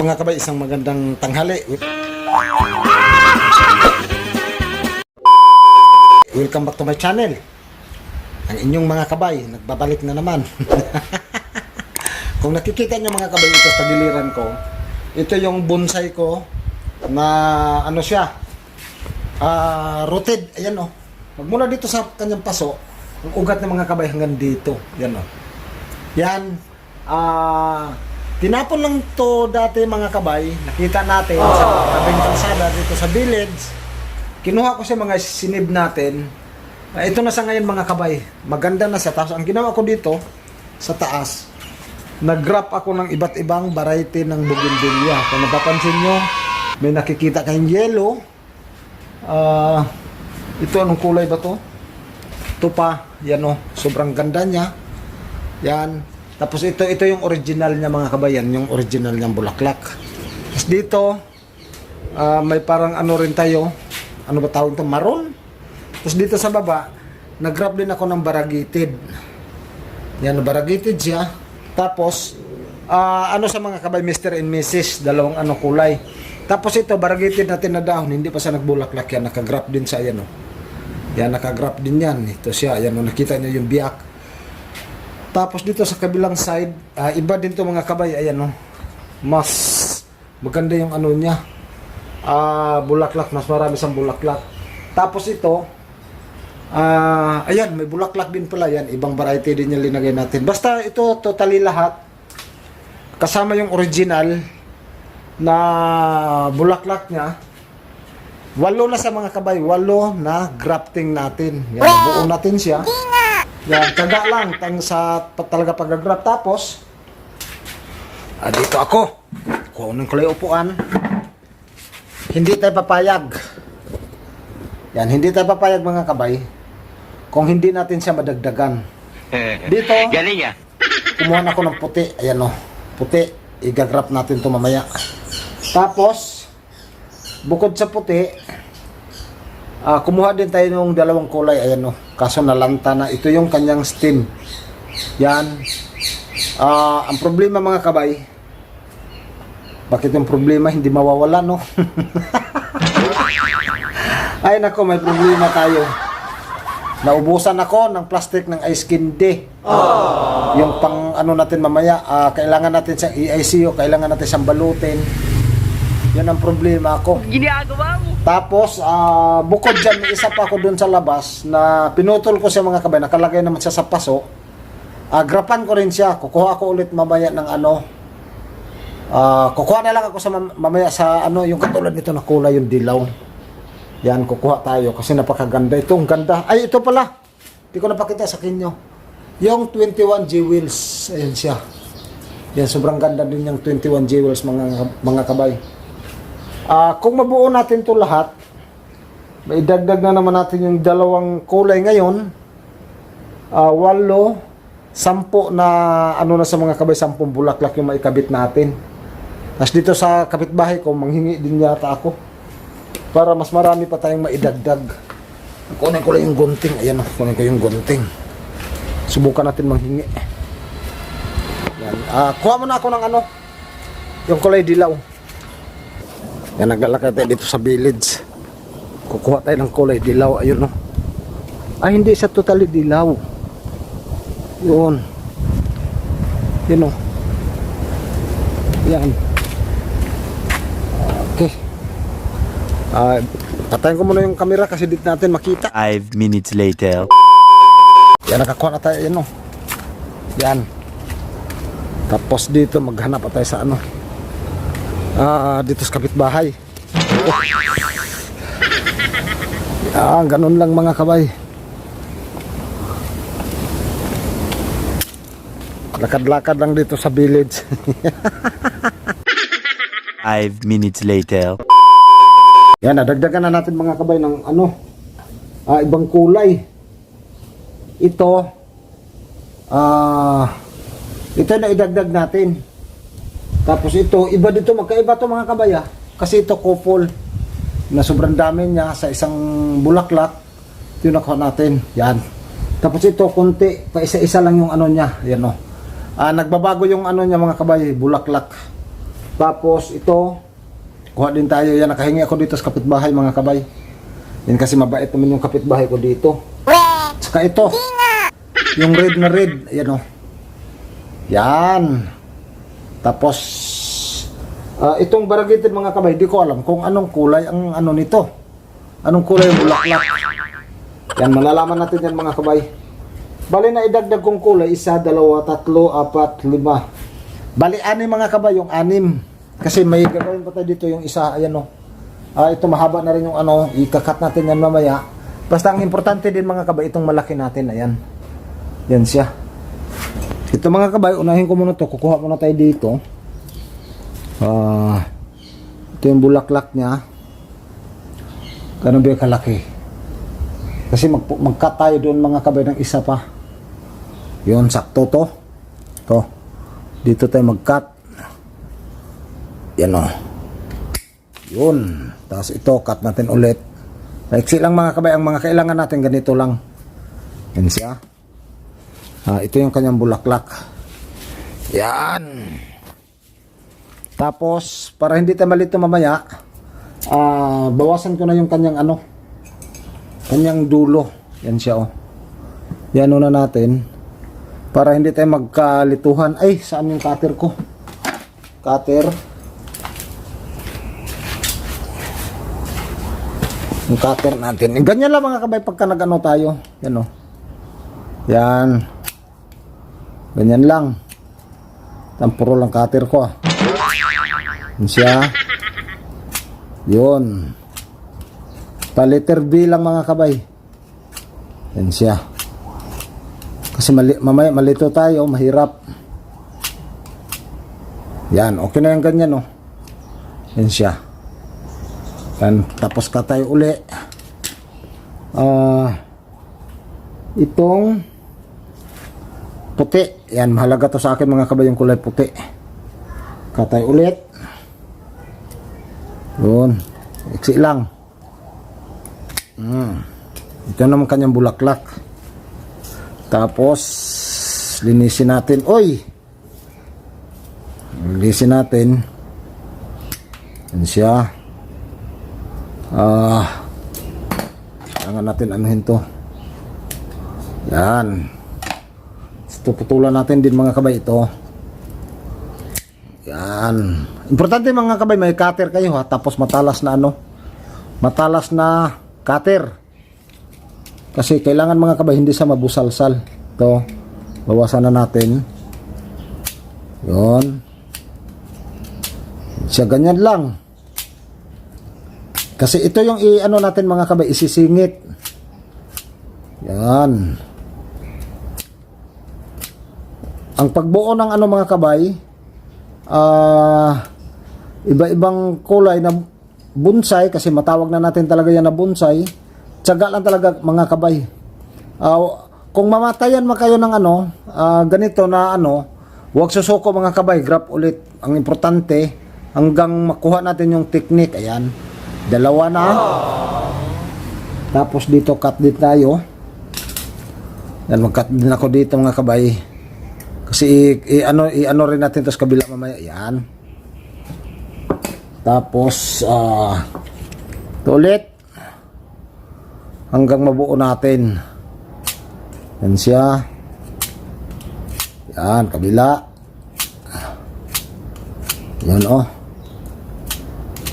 Mga kabay, isang magandang tanghali. Welcome back to my channel. Ang inyong mga kabay, nagbabalik na naman. Kung nakikita nyo mga kabay ito sa giliran ko, ito yung bonsai ko na ano siya, ah rooted, ayan o. Magmula dito sa kanyang paso, ang ugat ng mga kabay hanggang dito, yan o. Yan, ah, tinapon lang to dati mga kabay, nakita natin sa tabing kalsada dito sa village. Kinuha ko sa mga sinib natin. Ah, ito na sa ngayon mga kabay, maganda na siya. Tapos ang ginawa ko dito, sa taas, nag-wrap ako ng iba't ibang variety ng bougainvillea. Kung napapansin nyo, may nakikita kayong yellow. Ah, ito anong kulay ba to? Ito pa, yan o, sobrang ganda niya. Yan. Tapos ito, ito yung original niya mga kabayan, yung original niyang bulaklak. Tapos dito, ah, may parang ano rin tayo, ano ba tawag ito, maroon. Tapos dito sa baba, nag-grab din ako ng baragitid. Yan, baragitid siya. Tapos, ah, ano sa mga kabay, Mr. and Mrs., dalawang ano kulay. Tapos ito, baragitid na dahon, hindi pa siya nagbulaklak yan, nakagrap din sa yan, oh. Yan, nakagrap din yan. Ito siya, yan, oh, nakita niyo yung biyak. Tapos dito sa kabilang side, ah, iba din to mga kabay, ayan, oh. Mas maganda yung ano niya. Ah, bulaklak, mas marami siyang bulaklak. Tapos ito, ah, ayan, may bulaklak din pala yan. Ibang variety din yung linagay natin. Basta ito, totally lahat. Kasama yung original na bulaklak niya. Walo na sa mga kabay, walo na grafting natin. Yan, buo natin siya. Yan, taga lang tang sa talaga pag-graft. Tapos, ah, dito ako. Kunin ko lang upuan. Hindi tayo papayag. Yan, hindi tayo papayag mga kabay kung hindi natin siya madagdagan. Dito, Galing ah. kumuha na ako ng puti. Ayan o, puti. Igagrap natin to mamaya. Tapos, bukod sa puti, ah, kumuha din tayo ng dalawang kulay. Ayan o, kaso nalanta na. Ito yung kanyang stem. Yan. Ah, ang problema mga kabay, bakit yung problema hindi mawawala no? Ay nako, may problema tayo. Naubusan ako ng plastic ng ice candy. Yung pang ano natin mamaya, ah, kailangan natin siyang i-ICU, kailangan natin siyang balutin. Yan ang problema ko. Ginagawa mo. Tapos, ah, bukod dyan, isa pa ako dun sa labas na pinutol ko siya mga kabay, nakalagay naman siya sa paso. Ah, grapan ko rin siya. Kukuha ako ulit mamaya ng ano. Ah, kukuha na lang ako sa mam- mamaya sa ano, yung katulad nito na kulay, yung dilaw. Yan, kukuha tayo kasi napakaganda. Ito, ang ganda. Ay, ito pala. Hindi ko napakita sa inyo. Yung 21 G wheels. Ayan siya. Yan, sobrang ganda din yung 21 G wheels mga, mga kabay. Ah, kung mabuo natin 'to lahat, may dagdag na naman natin yung dalawang kulay ngayon. Ah, walo, sampo na ano na sa mga kabay, sampung bulaklak yung maikabit natin. Tapos dito sa kapitbahay ko, manghingi din yata ako. Para mas marami pa tayong maidagdag. Kunin ko lang yung gunting. Ayan o, kunin ko yung gunting. Subukan natin manghingi. Yan. Ah, kuha mo na ako ng ano, yung kulay dilaw. Yan, naglalakad tayo dito sa village. Kukuha tayo ng kulay dilaw. Ayun, no. Ay, hindi siya totally dilaw. Yun. Yun, no. Yan. Okay. Ah, patayin ko muna yung camera kasi dito natin makita. Five minutes later. Yan, nakakuha na tayo. Yan, no. Yan. Tapos dito, maghanap tayo sa ano. Ah, dito sa kapitbahay. Ah, ganun lang mga kabay. Lakad-lakad lang dito sa village. Five minutes later. Yan, nadagdagan na natin mga kabay ng ano, ah, ibang kulay. Ito, ah, ito na idagdag natin. Tapos ito, iba dito, magkaiba to mga kabay ah. Kasi ito couple na sobrang dami niya sa isang bulaklak. Ito yung nakuha natin. Yan. Tapos ito, konti, pa isa-isa lang yung ano niya. Yan o. Ah, nagbabago yung ano niya mga kabay, bulaklak. Tapos ito, kuha din tayo yan. Nakahingi ako dito sa kapitbahay mga kabay. Yan kasi mabait naman yung kapitbahay ko dito. Saka ito, yung red na red. Ayan o. Yan. Tapos, ah, itong variegated mga kabay, di ko alam kung anong kulay ang ano nito. Anong kulay yung bulaklak. Yan, malalaman natin yan mga kabay. Bali na idagdag kong kulay, isa, dalawa, tatlo, apat, lima. Bali, anim mga kabay, yung anim. Kasi may gagawin pa tayo dito yung isa, ayan o. Ah, ito mahaba na rin yung ano, ikakat natin yan mamaya. Basta ang importante din mga kabay, itong malaki natin, ayan. Yan siya. Ito mga kabay, unahin ko muna to. Kukuha muna tayo dito. Ah, ito yung bulaklak niya. Ganun ba kalaki? Kasi mag, mag-cut tayo doon mga kabay ng isa pa. Yun, sakto to. To. Dito tayo mag-cut. Yan o. Yun. Tapos ito, cut natin ulit. Maiksi lang mga kabay. Ang mga kailangan natin ganito lang. Yan siya. Ah, ito yung kanyang bulaklak. Yan. Tapos, para hindi tayo malito mamaya, ah, bawasan ko na yung kanyang ano, kanyang dulo. Yan siya oh. Yan una natin. Para hindi tayo magkalituhan. Ay, saan yung cutter ko? Cutter. Yung cutter natin. Ganyan lang mga kabay pagka nag-ano tayo. Yan oh. Yan. Ganyan lang. Tampuro lang cutter ko ah. Yan siya. Yun. Pa-letter B lang mga kabay. Yan siya. Kasi mali, mamaya malito tayo, mahirap. Yan, okay na yung ganyan oh. Yan siya. Yan, tapos ka tayo uli. Ah, itong puti. Yan, mahalaga to sa akin mga kabay yung kulay puti. Katay ulit. Yun. Iksi lang. Mm. Ito naman kanyang bulaklak. Tapos, linisin natin. Oy! Linisin natin. Yan siya. Ah. Kailangan natin anuhin to. Yan. Ito putulan natin din mga kabay ito. Yan. Importante mga kabay, may cutter kayo ha. Tapos matalas na ano. Matalas na cutter. Kasi kailangan mga kabay, hindi sa mabusalsal. Ito. Bawasan na natin. Yon. Siya ganyan lang. Kasi ito yung i-ano natin mga kabay, isisingit. Yan. Ang pagbuo ng ano mga kabay, ah iba-ibang kulay na bonsai kasi matawag na natin talaga yan na bonsai. Tiyaga lang talaga mga kabay. Ah, kung mamatayan man kayo ng ano, ah, ganito na ano, huwag susuko mga kabay, grab ulit. Ang importante, hanggang makuha natin yung technique, ayan. Dalawa na. Tapos dito cut din tayo. Yan, mag-cut din ako dito mga kabay. Kasi i, i- ano, rin natin to sa kabila mamaya. Yan. Tapos, ah, ito ulit. Hanggang mabuo natin. Yan siya. Yan, kabila. Yan oh.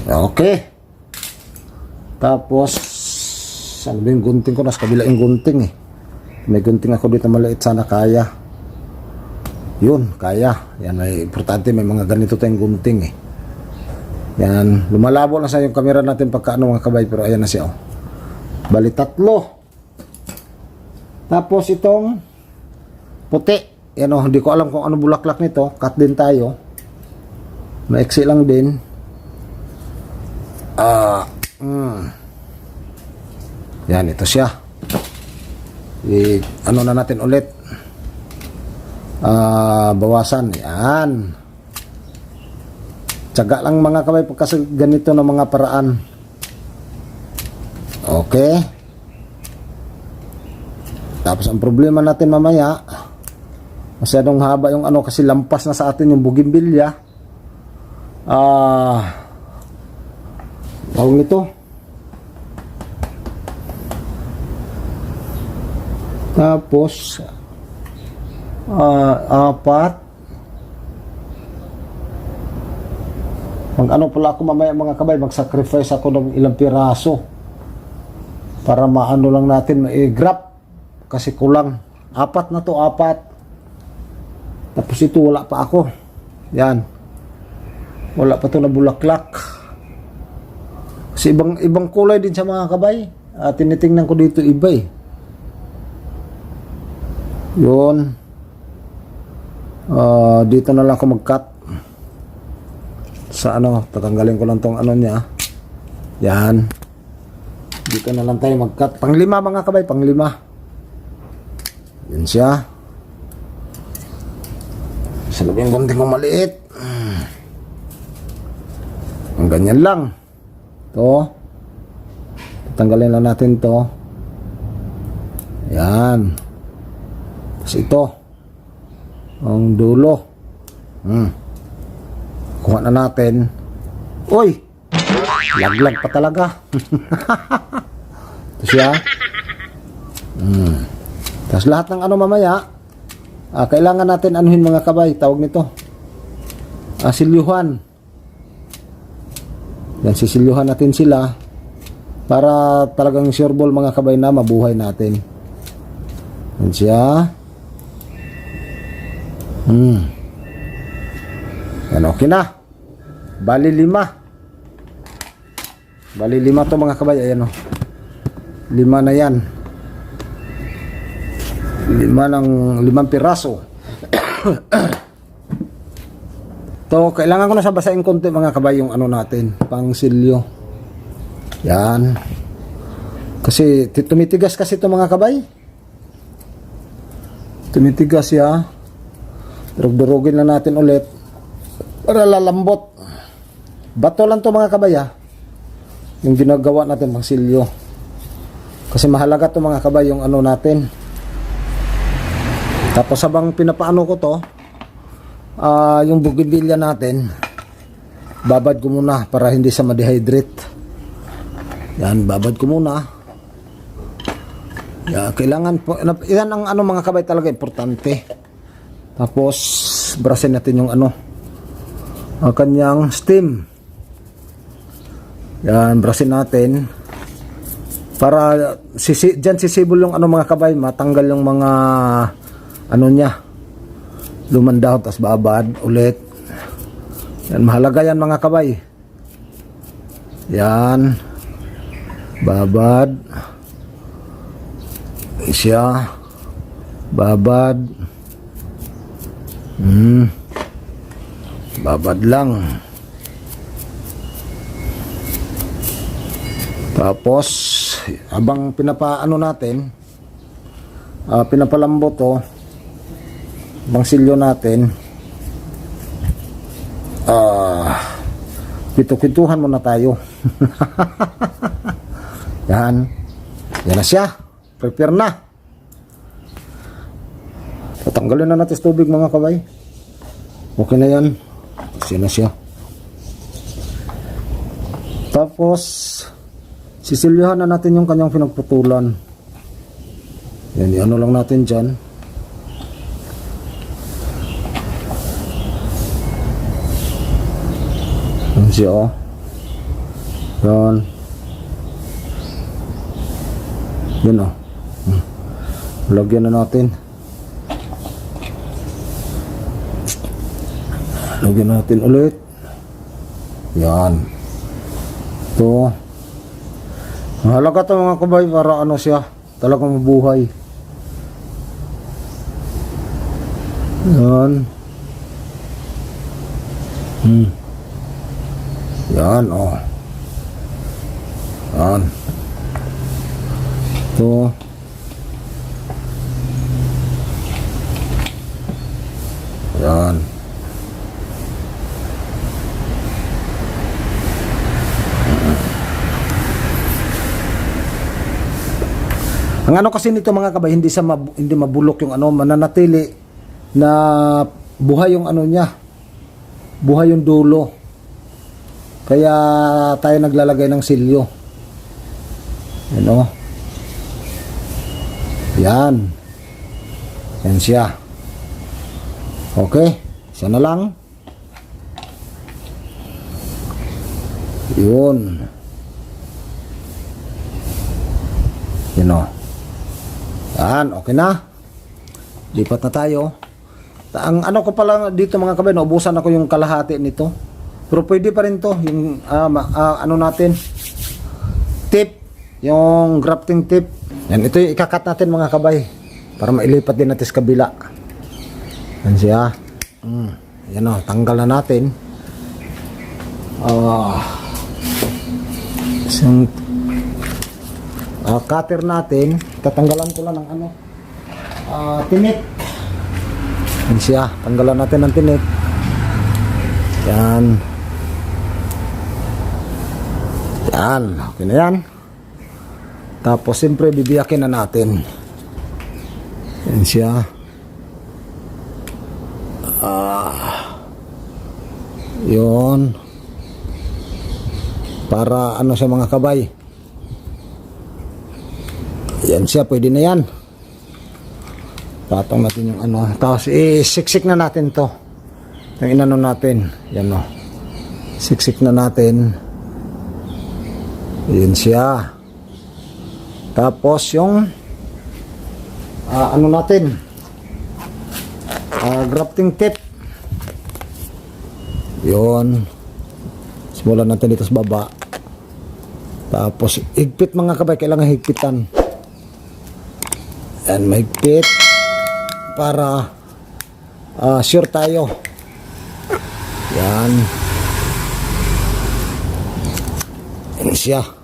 Okay. Tapos, ano ba yung gunting ko? Nasa kabila yung gunting eh. May gunting ako dito maliit sana kaya. Yun, kaya. Yan, may importante may mga ganito tayong gunting eh. Yan, lumalabo na sa yung camera natin pagka ano mga kabay pero ayan na siya oh. Bali tatlo. Tapos itong puti. Yan oh, hindi ko alam kung ano bulaklak nito. Cut din tayo. Maiksi lang din. Ah, mm. Yan, ito siya. I, ano na natin ulit. Ah, bawasan. Yan. Tsaga lang mga kamay pagkas ganito na mga paraan. Okay. Tapos ang problema natin mamaya, masyadong haba yung ano kasi lampas na sa atin yung bugimbilya. Ah, tawag nito. Tapos, ah, apat. Mag ano pala ako mamaya mga kabay, mag-sacrifice ako ng ilang piraso para maano lang natin, ma-grab kasi kulang. Apat na to, apat. Tapos ito wala pa ako. Yan. Wala pa to na bulaklak. Kasi ibang ibang kulay din sa mga kabay. Ah, tinitingnan ko dito iba eh. Yun. Ah, dito na lang ako mag-cut. Sa ano, tatanggalin ko lang tong ano niya. Yan. Dito na lang tayo mag-cut. Panglima mga kabay, panglima. Yan siya. Sa loob yung konting kong maliit. Hmm. Ang ganyan lang. To. Tatanggalin lang natin to. Yan. Tapos ito. Ang dulo. Hmm. Kuha na natin. Uy! Laglag pa talaga. Ito siya. Hmm. Tapos lahat ng ano mamaya, ah, kailangan natin anuhin mga kabay, tawag nito. Ah, silyuhan. Yan, sisilyuhan natin sila para talagang sure ball mga kabay na mabuhay natin. Yan siya. Hmm. Yan, okay na. Bali lima. Bali lima to mga kabay. Ayan o. Lima na yan. Lima ng limang piraso. to, kailangan ko na sa basahin konti mga kabay yung ano natin. Pang silyo. Yan. Kasi ti- tumitigas kasi to mga kabay. Tumitigas ya. Durug-durugin lang natin ulit. Para lalambot. Bato lang to mga kabay ha. Yung ginagawa natin pang silyo. Kasi mahalaga to mga kabay yung ano natin. Tapos habang pinapaano ko to, ah yung bougainvillea natin, babad ko muna para hindi sa ma-dehydrate. Yan, babad ko muna. Yeah, kailangan po, yan ang ano mga kabay talaga importante. Tapos, brasin natin yung ano, ang kanyang steam. Yan, brasin natin. Para sisi, dyan sisibol yung ano mga kabay, matanggal yung mga ano niya. Lumandaw, tapos babad ulit. Yan, mahalaga yan mga kabay. Yan. Babad. Siya. Babad. Hmm. Babad lang. Tapos, habang pinapaano natin, ah, pinapalambot to, bang silyo natin, ah, pito-pintuhan muna tayo. Yan. Yan na siya. Prepare na. Tatanggalin na natin sa tubig mga kabay. Okay na yan. Kasi na siya. Tapos, sisilyahan na natin yung kanyang pinagputulan. Yan, ano lang natin dyan. Yan siya, oh. Yan. Yan, oh. Hmm. Lagyan na natin. Lagyan natin ulit. Yan. Ito. Mahalaga to mga kabay para ano siya. Talagang mabuhay. Yan. Hmm. Yan, oh. Yan. Ito. Yan. Ang ano kasi nito mga kabay, hindi sa mab- hindi mabulok yung ano, mananatili na buhay yung ano niya. Buhay yung dulo. Kaya tayo naglalagay ng silyo. Ano? Yan. Yan siya. Okay. Isa na lang. Yun. Yun o. Yan. Okay na. Lipat na tayo. Ta- Ang ano ko pala dito mga kabay, naubusan ako yung kalahati nito. Pero pwede pa rin to. Yung ma- ah, ano natin. Tip. Yung grafting tip. Yan. Ito yung ikakat natin mga kabay. Para mailipat din natin sa kabila. Yan siya. Mm. Yan o. Tanggal na natin. Ah. isang ah, cutter natin. Tatanggalan ko lang ng ano. Ah, tinik. Yan siya. Tanggalan natin ng tinik. Yan. Yan. Okay na yan. Tapos, siyempre, bibiyakin na natin. Yan siya. Ah. Yun. Para ano sa mga kabay. Yan siya, pwede na yan. Patong natin yung ano. Tapos, isiksik na natin to. Yung inano natin. Yan o. Siksik na natin. Yan siya. Tapos, yung ah, ano natin. Ah, grafting tip. Yun. Simulan natin dito sa baba. Tapos, higpit mga kabay. Kailangan higpitan. Yan, mahigpit. Para ah, sure tayo. Yan. Yan siya.